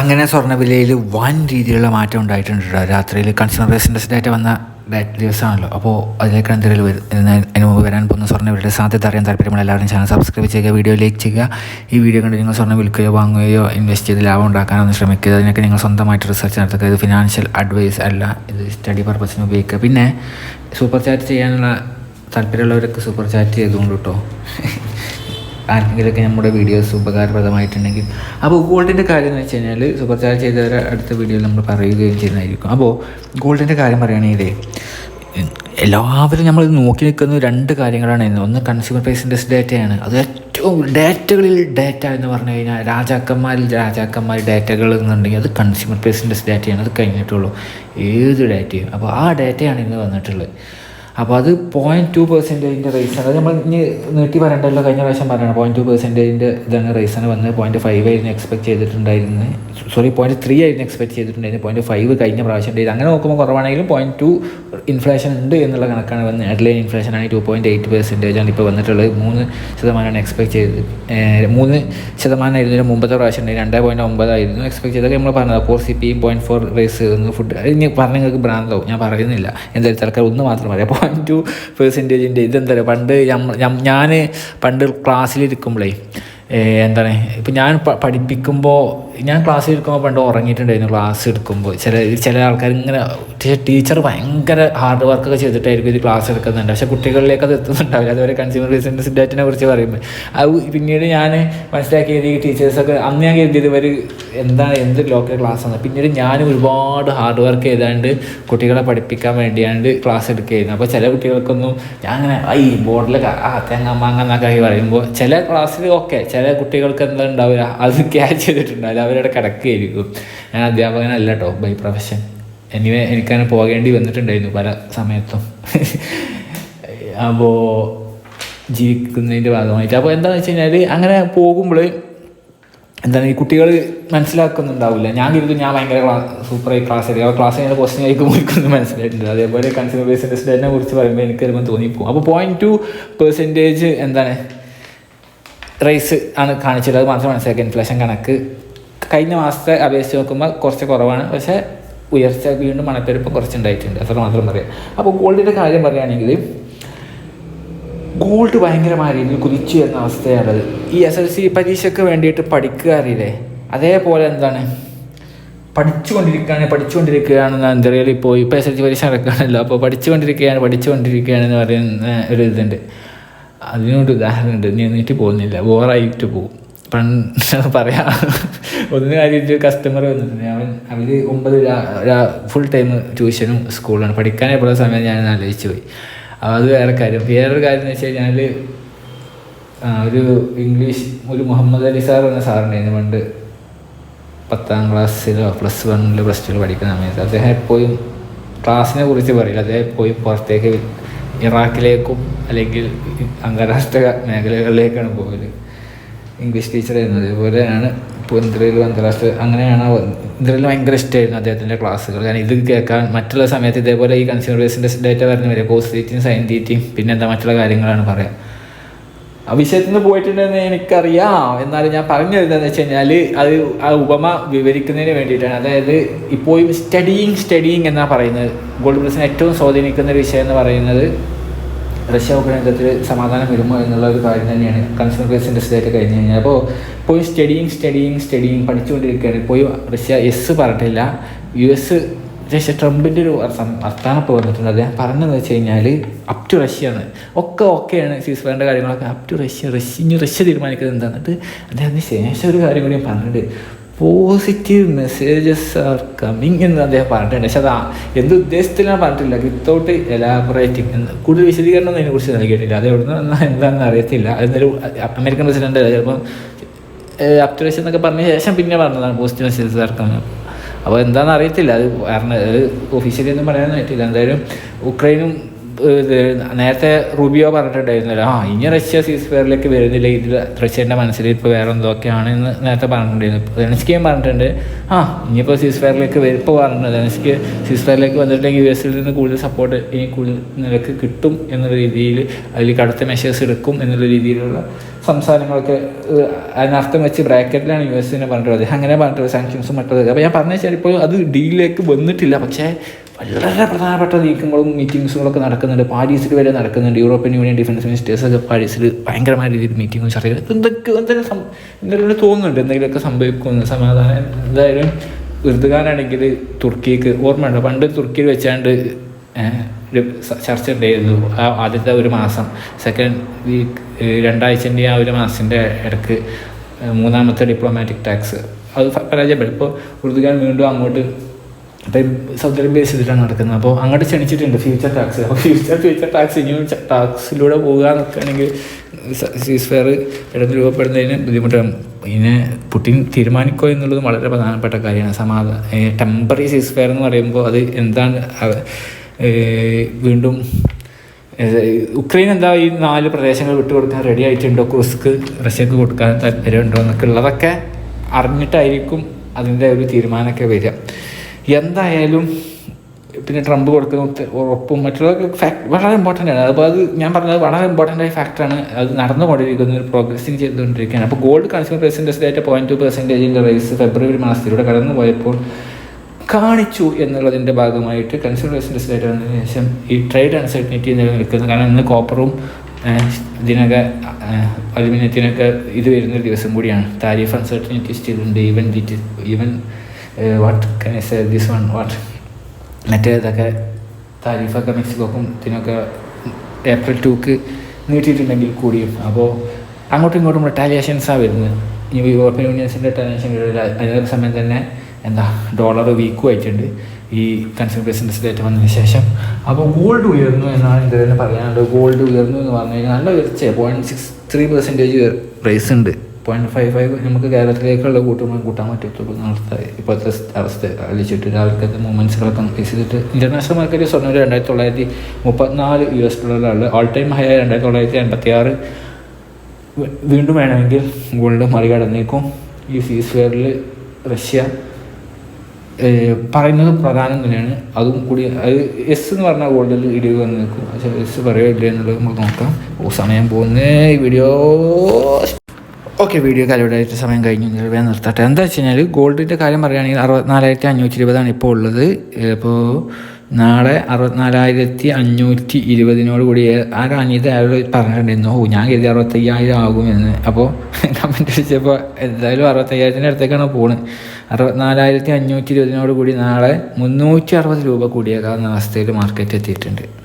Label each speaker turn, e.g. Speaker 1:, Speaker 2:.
Speaker 1: അങ്ങനെ സ്വർണവിലയിൽ വൻ രീതിയിലുള്ള മാറ്റം ഉണ്ടായിട്ടുണ്ട്. രാത്രിയിൽ കൺസ്യൂമർ ബിസിനസ് ഡേറ്റ വന്ന ദിവസമാണല്ലോ. അപ്പോൾ അതിലേക്ക് എന്തെങ്കിലും അതിന് മുമ്പ് വരാൻ പോകുന്ന സ്വർണവിലയുടെ സാധ്യത അറിയാൻ താല്പര്യമുള്ള എല്ലാവരും ചാനൽ സബ്സ്ക്രൈബ് ചെയ്യുക വീഡിയോ ലൈക്ക് ചെയ്യുക. ഈ വീഡിയോ കണ്ട് നിങ്ങൾ സ്വർണം വിൽക്കുകയോ വാങ്ങുകയോ ഇൻവെസ്റ്റ് ചെയ്ത് ലാഭം ഉണ്ടാക്കാനൊന്നും ശ്രമിക്കുക. അതിനൊക്കെ നിങ്ങൾ സ്വന്തമായിട്ട് റിസർച്ച് നടത്തുക. ഇത് ഫിനാൻഷ്യൽ അഡ്വൈസ് അല്ല. ഇത് സ്റ്റഡി പർപ്പസിന് ഉപയോഗിക്കുക. പിന്നെ സൂപ്പർ ചാറ്റ് ചെയ്യാനുള്ള താല്പര്യമുള്ളവരൊക്കെ സൂപ്പർ ചാറ്റ് ചെയ്തുകൊണ്ട് കേട്ടോ ആർക്കെങ്കിലുമൊക്കെ നമ്മുടെ വീഡിയോസ് ഉപകാരപ്രദമായിട്ടുണ്ടെങ്കിൽ. അപ്പോൾ ഗോൾഡിന്റെ കാര്യം എന്ന് വെച്ച് കഴിഞ്ഞാൽ സൂപ്പർ ചാർജ് ചെയ്തവരെ അടുത്ത വീഡിയോയിൽ നമ്മൾ പറയുകയും ചെയ്യുന്നതായിരിക്കും. അപ്പോൾ ഗോൾഡിന്റെ കാര്യം പറയുകയാണെങ്കിൽ എല്ലാവരും നമ്മൾ നോക്കി നിൽക്കുന്ന രണ്ട് കാര്യങ്ങളാണ് ഒന്ന് കൺസ്യൂമർ പ്രൈസ് ഡേറ്റയാണ് അത് ഏറ്റവും ഡേറ്റകളിൽ ഡേറ്റ എന്ന് പറഞ്ഞു കഴിഞ്ഞാൽ രാജാക്കന്മാരിൽ രാജാക്കന്മാർ ഡേറ്റകൾ എന്നുണ്ടെങ്കിൽ അത് കൺസ്യൂമർ പ്രൈസ് ഡേറ്റയാണ് അത് കഴിഞ്ഞിട്ടുള്ളൂ. ഏത് ഡേറ്റയും അപ്പോൾ ആ ഡേറ്റയാണ് ഇന്ന് വന്നിട്ടുള്ളത്. അപ്പോൾ അത് പോയിന്റ് ടു പെർസെന്റേജിന്റെ റേസാണ് അത് നമ്മൾ ഇനി നീട്ടി പറയണ്ടല്ലോ കഴിഞ്ഞ പ്രാവശ്യം പറയണം പോയിന്റ് ടു പെർസെന്റേജിന്റെ ഇതാണ് റേസാണ് വന്നത്. പോയിന്റ് ഫൈവ് ആയിരുന്നു എക്സ്പെക്ട് ചെയ്തിട്ടുണ്ടായിരുന്നത്. സോറി പോയിന്റ് ത്രീ ആയിരുന്നു എക്സ്പെക്ട് ചെയ്തിട്ടുണ്ടായിരുന്നു പോയിന്റ് ഫൈവ് കഴിഞ്ഞ പ്രാവശ്യം ഉണ്ടായിരുന്നു. അങ്ങനെ നോക്കുമ്പോൾ കുറവാണെങ്കിലും പോയിന്റ് ടു ഇൻഫ്ലേഷൻ ഉണ്ട് എന്നുള്ള കണക്കാണ് വന്നത്. ഹെഡ്ലൈൻ ഇൻഫ്ലേഷൻ ആണ് ടു പോയിന്റ് എയ്റ്റ് പെർസെന്റേജ് ആണ് ഇപ്പോൾ വന്നിട്ടുള്ളത്. മൂന്ന് ശതമാനമാണ് എക്സ്പെക്ട് ചെയ്ത് മൂന്ന് ശതമാനമായിരുന്നു മുമ്പത്തെ പ്രാവശ്യം ഉണ്ടായി രണ്ട് പോയിന്റ് ഒമ്പതായിരുന്നു എക്സ്പെക്ട് ചെയ്തൊക്കെ നമ്മൾ പറഞ്ഞത്. ഫോർ സി പിയും പോയിന്റ് ഫോർ റേസ് ഫുഡ് ഇനി പറഞ്ഞ നിങ്ങൾക്ക് ഭ്രാന്താവും. ഞാൻ പറയുന്നില്ല. എന്തായാലും തൽക്കാലം ഒന്ന് മാത്രം പറയാം. പോയിന്റ് ടു പെർസെന്റേജിന്റെ ഇതെന്താ പണ്ട് ഞാൻ പണ്ട് ക്ലാസ്സിലിരിക്കുമ്പോഴേ എന്താണ് ഇപ്പം ഞാൻ പഠിപ്പിക്കുമ്പോൾ ഞാൻ ക്ലാസ്സിൽ ഇരിക്കുമ്പോൾ പണ്ട് ഉറങ്ങിയിട്ടുണ്ടായിരുന്നു ക്ലാസ് എടുക്കുമ്പോൾ ചില ചില ആൾക്കാർ ഇങ്ങനെ ടീച്ചർ ഭയങ്കര ഹാർഡ് വർക്കൊക്കെ ചെയ്തിട്ടായിരിക്കും ഇത് ക്ലാസ് എടുക്കുന്നുണ്ട് പക്ഷേ കുട്ടികളിലേക്ക് അത് എത്തുന്നുണ്ടാവില്ല. അതുവരെ കൺസ്യൂമർ റീസൻസ് ഡേറ്റിനെ കുറിച്ച് പറയുമ്പോൾ അത് പിന്നീട് ഞാൻ മനസ്സിലാക്കിയത് ഈ ടീച്ചേഴ്സൊക്കെ അന്ന് ഞാൻ കരുതിയത് ഇവർ എന്താണ് എന്ത് ലോക്കൽ ക്ലാസ് ആണ്. പിന്നീട് ഞാനും ഒരുപാട് ഹാർഡ് വർക്ക് ചെയ്താണ്ട് കുട്ടികളെ പഠിപ്പിക്കാൻ വേണ്ടിയാണ്ട് ക്ലാസ് എടുക്കുകയായിരുന്നു. അപ്പോൾ ചില കുട്ടികൾക്കൊന്നും ഞാൻ അങ്ങനെ ഈ ബോർഡിൽ ആ തേങ്ങ മാങ്ങ എന്നൊക്കെ പറയുമ്പോൾ ചില ക്ലാസ്സിൽ ഓക്കെ ചില കുട്ടികൾക്ക് എന്താ ഉണ്ടാവില്ല അത് ക്യാച്ച് ചെയ്തിട്ടുണ്ടാവില്ല. അവരവിടെ കിടക്കുകയായിരിക്കും. ഞാൻ അധ്യാപകനല്ല കേട്ടോ ബൈ പ്രൊഫഷൻ എനിവേ എനിക്കങ്ങനെ പോകേണ്ടി വന്നിട്ടുണ്ടായിരുന്നു പല സമയത്തും. അപ്പോൾ ജീവിക്കുന്നതിന്റെ ഭാഗമായിട്ട്. അപ്പോൾ എന്താണെന്ന് വെച്ച് കഴിഞ്ഞാൽ അങ്ങനെ പോകുമ്പോൾ എന്താണ് ഈ കുട്ടികൾ മനസ്സിലാക്കുന്നുണ്ടാവില്ല. ഞാൻ കരുതും ഞാൻ ഭയങ്കര ക്ലാസ് സൂപ്പറായി ക്ലാസ് എടുക്കുക ക്ലാസ് ഞാൻ ക്വസ്റ്റ്യൻ ആയിരിക്കും മുറിക്കുന്നു മനസ്സിലായിട്ടുണ്ട്. അതേപോലെ കൺസ്യൂമർ ബേസ് ഇൻഡസ്ട്രീനെ കുറിച്ച് പറയുമ്പോൾ എനിക്ക് വരുമ്പോൾ തോന്നിപ്പോകും. അപ്പോൾ പോയിന്റ് ടു പെർസെന്റേജ് എന്താണ്? റൈസ് ആണ് കാണിച്ചത്. അത് മാത്രം മനസ്സിലാക്കുക ഇൻഫ്ലേഷൻ കണക്ക്. കഴിഞ്ഞ മാസത്തെ അപേക്ഷിച്ച് നോക്കുമ്പോൾ കുറച്ച് കുറവാണ്. പക്ഷേ ഉയർച്ച വീണ്ടും മണപ്പെരുപ്പം കുറച്ചുണ്ടായിട്ടുണ്ട്. അത്ര മാത്രം പറയാം. അപ്പോൾ ഗോൾഡിന്റെ കാര്യം പറയുകയാണെങ്കിൽ ഗോൾഡ് ഭയങ്കരമായ രീതിയിൽ കുതിച്ചു വരുന്ന അവസ്ഥയാണത്. ഈ എസ് എൽ സി പരീക്ഷയ്ക്ക് വേണ്ടിയിട്ട് പഠിക്കുക അറിയില്ലേ? അതേപോലെ എന്താണ്? പഠിച്ചുകൊണ്ടിരിക്കുകയാണ് പഠിച്ചുകൊണ്ടിരിക്കുകയാണെന്ന് എന്തറിയാലും ഇപ്പോൾ ഇപ്പോൾ എസ് എൽ സി പരീക്ഷ നടക്കുകയാണല്ലോ. അപ്പോൾ പഠിച്ചുകൊണ്ടിരിക്കുകയാണ് പഠിച്ചുകൊണ്ടിരിക്കുകയാണെന്ന് പറയുന്ന ഒരു ഇതുണ്ട്. അതിനോട് ഉദാഹരണമുണ്ട്. നീ എന്നിട്ട് പോകുന്നില്ല. ബോറായിട്ട് പോകും. പണ്ട് പറയാം. ഒന്ന് കാര്യമായിട്ട് കസ്റ്റമർ വന്നിട്ടുണ്ട്. അവൻ അവർ ഒമ്പത് ഫുൾ ടൈം ട്യൂഷനും സ്കൂളാണ് പഠിക്കാനേ പോലെ സമയം ഞാൻ ആലോചിച്ച് പോയി. അത് വേറെ കാര്യം. വേറൊരു കാര്യം എന്ന് വെച്ച് കഴിഞ്ഞാൽ ഒരു ഇംഗ്ലീഷ് ഒരു മുഹമ്മദ് അലി സാർ എന്ന സാറുണ്ടായിരുന്നു പണ്ട്. പത്താം ക്ലാസ്സിലോ പ്ലസ് വണ്ണിലോ പ്ലസ് ടുവിലോ പഠിക്കുന്ന സമയത്ത്. അദ്ദേഹം എപ്പോഴും ക്ലാസ്സിനെ കുറിച്ച് പറയില്ല. അദ്ദേഹം എപ്പോഴും പുറത്തേക്ക് ഇറാഖിലേക്കും അല്ലെങ്കിൽ അന്താരാഷ്ട്ര മേഖലകളിലേക്കാണ് പോകൽ ഇംഗ്ലീഷ് ടീച്ചറായിരുന്നു അതേപോലെയാണ് ഇന്ത്യയിലും അന്താരാഷ്ട്ര അങ്ങനെയാണ് ഇന്ദ്രയിൽ ഭയങ്കര ഇഷ്ടമായിരുന്നു അദ്ദേഹത്തിന്റെ ക്ലാസ്സുകൾ. കാരണം ഇത് കേൾക്കാൻ മറ്റുള്ള സമയത്ത് ഇതേപോലെ ഈ കൺസ്യൂമർ ബേസിന്റെ ഡേറ്റ വരുന്ന വരെ പോസ്റ്റ് തീറ്റയും സൈൻ തീറ്റയും പിന്നെ എന്താ മറ്റുള്ള കാര്യങ്ങളാണ് പറയാം. ആ വിഷയത്തിൽ നിന്ന് പോയിട്ടുണ്ടെന്ന് എനിക്കറിയാം. എന്നാലും ഞാൻ പറഞ്ഞു തരുന്നതെന്ന് വെച്ച് കഴിഞ്ഞാൽ അത് ആ ഉപമ വിവരിക്കുന്നതിന് വേണ്ടിയിട്ടാണ്. അതായത് ഇപ്പോഴും സ്റ്റഡിയിങ് സ്റ്റഡിയിങ് എന്നാണ് പറയുന്നത്. ഗോൾഡ് പ്ലസിനെ ഏറ്റവും സ്വാധീനിക്കുന്ന ഒരു വിഷയം എന്ന് പറയുന്നത് റഷ്യ ഉക്രൈനത്തിൽ സമാധാനം വരുമോ എന്നുള്ള ഒരു കാര്യം തന്നെയാണ് കൺസ്യൂമർ ബേസ് ഇൻഡസ്ട്രിയായിട്ട് കഴിഞ്ഞ് കഴിഞ്ഞാൽ. അപ്പോൾ പോയി സ്റ്റഡിയിങ് സ്റ്റഡിയിങ് സ്റ്റഡിയിങ് പഠിച്ചുകൊണ്ടിരിക്കുകയാണ്. പോയി റഷ്യ എസ് പറഞ്ഞിട്ടില്ല. യു എസ് പക്ഷേ ട്രംപിന്റെ ഒരു വർത്താനം ഇപ്പോൾ വന്നിട്ടുണ്ട് അദ്ദേഹം പറഞ്ഞതെന്ന് വെച്ച് കഴിഞ്ഞാൽ അപ് ടു റഷ്യ ആണ്. ഒക്കെ ഓക്കെയാണ് സീസ് ഫയറിന്റെ കാര്യങ്ങളൊക്കെ. അപ് ടു റഷ്യ റഷ്യ ഇനി റഷ്യ തീരുമാനിക്കുന്നത് എന്താ? എന്നിട്ട് അദ്ദേഹത്തിന് ശേഷം ഒരു കാര്യം കൂടി ഞാൻ പറഞ്ഞിട്ടുണ്ട്. പോസിറ്റീവ് മെസ്സേജസ് ആർ കമ്മിങ് എന്ന് അദ്ദേഹം പറഞ്ഞിട്ടുണ്ട്. പക്ഷെ അത് എന്ത് ഉദ്ദേശത്തിലാണ് പറഞ്ഞിട്ടില്ല. വിത്തൗട്ട് എലാബറേറ്റിംഗ് എന്ന്. കൂടുതൽ വിശദീകരണം അതിനെക്കുറിച്ച് നൽകിയിട്ടില്ല. അത് എവിടെ നിന്ന് എന്താണെന്ന് അറിയത്തില്ല. അതെന്തായാലും അമേരിക്കൻ പ്രസിഡന്റ് ചിലപ്പം അപ് ടു എന്നൊക്കെ പറഞ്ഞ ശേഷം പിന്നെ പറഞ്ഞതാണ് പോസിറ്റീവ് മെസ്സേജസ് ആർ കമ്മിങ് അപ്പോൾ എന്താണെന്ന് അറിയത്തില്ല. അത് അത് ഒഫീഷ്യലി ഒന്നും പറയാൻ പറ്റില്ല എന്തായാലും ഉക്രൈനും ഇത് നേരത്തെ റൂബിയോ പറഞ്ഞിട്ടുണ്ടായിരുന്നല്ലോ. ആ ഇനി റഷ്യ സീസ് ഫെയറിലേക്ക് വരുന്നില്ല. ഇതിൽ റഷ്യന്റെ മനസ്സിൽ ഇപ്പോൾ വേറെ എന്തൊക്കെയാണ് എന്ന് നേരത്തെ പറഞ്ഞിട്ടുണ്ടായിരുന്നു. ലെൻസ്കിയും പറഞ്ഞിട്ടുണ്ട്. ആ ഇനിയിപ്പോൾ സീസ് ഫെയറിലേക്ക് വരും ഇപ്പോൾ പറഞ്ഞിട്ടുണ്ട് ലെൻസ്കി സീസ് ഫെയറിലേക്ക് വന്നിട്ടുണ്ടെങ്കിൽ യു എസിൽ നിന്ന് കൂടുതൽ സപ്പോർട്ട് ഇനി കൂടുതൽ നിലയ്ക്ക് കിട്ടും എന്നുള്ള രീതിയിൽ അതിൽ കടുത്ത മെഷേഴ്സ് എടുക്കും എന്നുള്ള രീതിയിലുള്ള സംസാരങ്ങളൊക്കെ അതിനർത്ഥം വെച്ച് ബ്രാക്കറ്റിലാണ് യു എസിനെ പറഞ്ഞിട്ടുള്ളത്. അങ്ങനെ പറഞ്ഞിട്ടുള്ളത് സാങ്ഷൻസും മറ്റുള്ളത് അപ്പോൾ ഞാൻ പറഞ്ഞു വെച്ചാൽ ഇപ്പോൾ അത് ഡീലിലേക്ക് വന്നിട്ടില്ല. പക്ഷേ വളരെ പ്രധാനപ്പെട്ട നീക്കങ്ങളും മീറ്റിങ്സുകളൊക്കെ നടക്കുന്നുണ്ട്. പാരീസിൽ വരെ നടക്കുന്നുണ്ട്. യൂറോപ്യൻ യൂണിയൻ ഡിഫൻസ് മിനിസ്റ്റേഴ്സ് ഒക്കെ പാരീസിൽ ഭയങ്കരമായ രീതിയിൽ മീറ്റിംഗും ചർച്ച ചെയ്ത് എന്തൊക്കെ എന്തെങ്കിലും എന്തെങ്കിലും തോന്നുന്നുണ്ട്. എന്തെങ്കിലുമൊക്കെ സംഭവിക്കുന്നു സമാധാനം എന്തായാലും ഉറുദുകാരാണെങ്കിൽ തുർക്കിക്ക് ഓർമ്മയുണ്ട്? പണ്ട് തുർക്കിയിൽ വെച്ചാണ്ട് ഒരു ചർച്ച ഉണ്ടായിരുന്നു. ആ ആദ്യത്തെ ഒരു മാസം. സെക്കൻഡ് വീക്ക് രണ്ടാഴ്ചന്റെ ആ ഒരു മാസത്തിന്റെ ഇടയ്ക്ക് മൂന്നാമത്തെ ഡിപ്ലോമാറ്റിക് ടാക്സ് അത് പരാജയപ്പെടും ഇപ്പോൾ ഉറുദുകാർ വീണ്ടും അങ്ങോട്ട് ഇപ്പം സൗദി അറേബ്യ ബേസ് ചെയ്തിട്ടാണ് നടക്കുന്നത്. അപ്പോൾ അങ്ങോട്ട് ക്ഷണിച്ചിട്ടുണ്ട് ഫ്യൂച്ചർ ടാക്സ് അപ്പോൾ ഫ്യൂച്ചർ ഫ്യൂച്ചർ ടാക്സ് ഇനിയും ടാക്സിലൂടെ പോകുക എന്നൊക്കെയാണെങ്കിൽ സീസ് ഫെയർ ഇടം രൂപപ്പെടുന്നതിന് ബുദ്ധിമുട്ടാണ്. പിന്നെ പുട്ടിൻ തീരുമാനിക്കുക എന്നുള്ളത് വളരെ പ്രധാനപ്പെട്ട കാര്യമാണ്. സമാധാന ടെമ്പററി സീസ് ഫെയർ എന്ന് പറയുമ്പോൾ അത് എന്താണ് വീണ്ടും ഉക്രൈൻ എന്താ ഈ നാല് പ്രദേശങ്ങൾ വിട്ടുകൊടുക്കാൻ റെഡി ആയിട്ടുണ്ടോ? കുറിസ്ക്ക് റഷ്യക്ക് കൊടുക്കാൻ താല്പര്യമുണ്ടോ? എന്നൊക്കെ ഉള്ളതൊക്കെ അറിഞ്ഞിട്ടായിരിക്കും അതിന്റെ ഒരു തീരുമാനമൊക്കെ വരിക. എന്തായാലും പിന്നെ ട്രംപ് കൊടുക്കുന്ന ഉറപ്പും മറ്റുള്ളവർക്ക് ഫാക്ട് വളരെ ഇമ്പോർട്ടന്റ് ആണ്. അപ്പോൾ അത് ഞാൻ പറഞ്ഞത് വളരെ ഇമ്പോർട്ടന്റ് ആയ ഫാക്ടറാണ് അത് നടന്നുകൊണ്ടിരിക്കുന്ന ഒരു പ്രോഗ്രസിങ് ചെയ്തുകൊണ്ടിരിക്കുകയാണ്. അപ്പോൾ gold consumer price index data point two പെർസെന്റേജിന്റെ rise February മാസത്തിലൂടെ കടന്നു പോയപ്പോൾ കാണിച്ചു എന്നുള്ളതിന്റെ ഭാഗമായിട്ട് കൺസ്യൂമർ പ്രൈസ് ഡേറ്റ് വന്നതിന് ശേഷം ഈ ട്രേഡ് അൺസർട്ടനിറ്റി നിലനിൽക്കുന്നു. കാരണം ഇന്ന് കോപ്പറും ഇതിനൊക്കെ അലുമിനിയത്തിനൊക്കെ ഇത് വരുന്നൊരു ദിവസം കൂടിയാണ്. താരിഫ് അൺസർട്ടനിറ്റി സ്റ്റിൽ ഉണ്ട്. Even even what can I say this one what മറ്റേതൊക്കെ താരിഫൊക്കെ മെക്സിക്കോക്കും ഇതിനൊക്കെ ഏപ്രിൽ ടൂക്ക് നീട്ടിയിട്ടുണ്ടെങ്കിൽ കൂടിയും. അപ്പോൾ അങ്ങോട്ടും ഇങ്ങോട്ടും റിട്ടാലിയേഷൻസാണ് വരുന്നത്. ഇനി യൂറോപ്യൻ യൂണിയൻസിന്റെ റിട്ടാലിയേഷൻ അതേ സമയം തന്നെ എന്താ ഡോളർ വീക്കും ആയിട്ടുണ്ട്. ഈ കൺസ്യൂമർ ബിസിനസ് ഡേറ്റ് വന്നതിന് ശേഷം. അപ്പോൾ ഗോൾഡ് ഉയർന്നു എന്നാണ് ഇതിൽ തന്നെ പറയാനുള്ളത്. ഗോൾഡ് ഉയർന്നു എന്ന് പറഞ്ഞു കഴിഞ്ഞാൽ നല്ല ഉയർച്ച point six three percentage price ഉണ്ട്. പോയിന്റ് ഫൈവ് ഫൈവ് നമുക്ക് കേരളത്തിലേക്കുള്ള കൂട്ടുമ്പോൾ കൂട്ടാൻ പറ്റത്തുള്ളൂ നാളത്തെ ഇപ്പോഴത്തെ അവസ്ഥ. അലിച്ചിട്ട് രാവിലത്തെ മൂവ്മെന്റ്സുകളൊക്കെ ഫേസ് ചെയ്തിട്ട് ഇന്റർനാഷണൽ മാർക്കറ്റ് സ്വർണം രണ്ടായിരത്തി തൊള്ളായിരത്തി മുപ്പത്തിനാല് യു എസ് ഡോളറിലാണ് ഓൾ ടൈം ഹൈ രണ്ടായിരത്തി തൊള്ളായിരത്തി എൺപത്തി ആറ് വീണ്ടും വേണമെങ്കിൽ ഗോൾഡ് മറികടന്നേക്കും. ഈ സീസ് ഫെയറിൽ റഷ്യ പറയുന്നത് പ്രധാനം തന്നെയാണ്. അതും കൂടി അത് എസ് എന്ന് പറഞ്ഞാൽ ഗോൾഡിൽ ഇടിവ് വന്ന് നിൽക്കും പക്ഷേ എസ് പറയുക ഇല്ല എന്നുള്ളത് നമുക്ക് നോക്കാം. ഓ സമയം പോകുന്നേ. ഈ വീഡിയോ ഓക്കെ വീഡിയോ കാലിവിടായിട്ട് സമയം കഴിഞ്ഞു വേഗം നിർത്തട്ടെ. എന്താ വെച്ച് കഴിഞ്ഞാൽ ഗോൾഡിന്റെ കാര്യം പറയുകയാണെങ്കിൽ അറുപത്തിനാലായിരത്തി അഞ്ഞൂറ്റി ഇരുപതാണ് ഇപ്പോൾ ഉള്ളത് അപ്പോൾ നാളെ അറുപത്തിനാലായിരത്തി അഞ്ഞൂറ്റി ഇരുപതിനോട് കൂടി ആരോ അനിയത ആരോ പറഞ്ഞിട്ടുണ്ടായിരുന്നു ഓ ഞാൻ കരുതി അറുപത്തയ്യായിരം ആകുമെന്ന് അപ്പോൾ കമന്റ് അടിച്ചപ്പോൾ എന്തായാലും അറുപത്തയ്യായിരത്തിന്റെ അടുത്തേക്കാണ് പോകുന്നത് അറുപത്തിനാലായിരത്തി അഞ്ഞൂറ്റി ഇരുപതിനോട് കൂടി നാളെ മുന്നൂറ്റി അറുപത് രൂപ കൂടിയേക്കാവുന്ന അവസ്ഥയിൽ മാർക്കറ്റ് എത്തിയിട്ടുണ്ട്.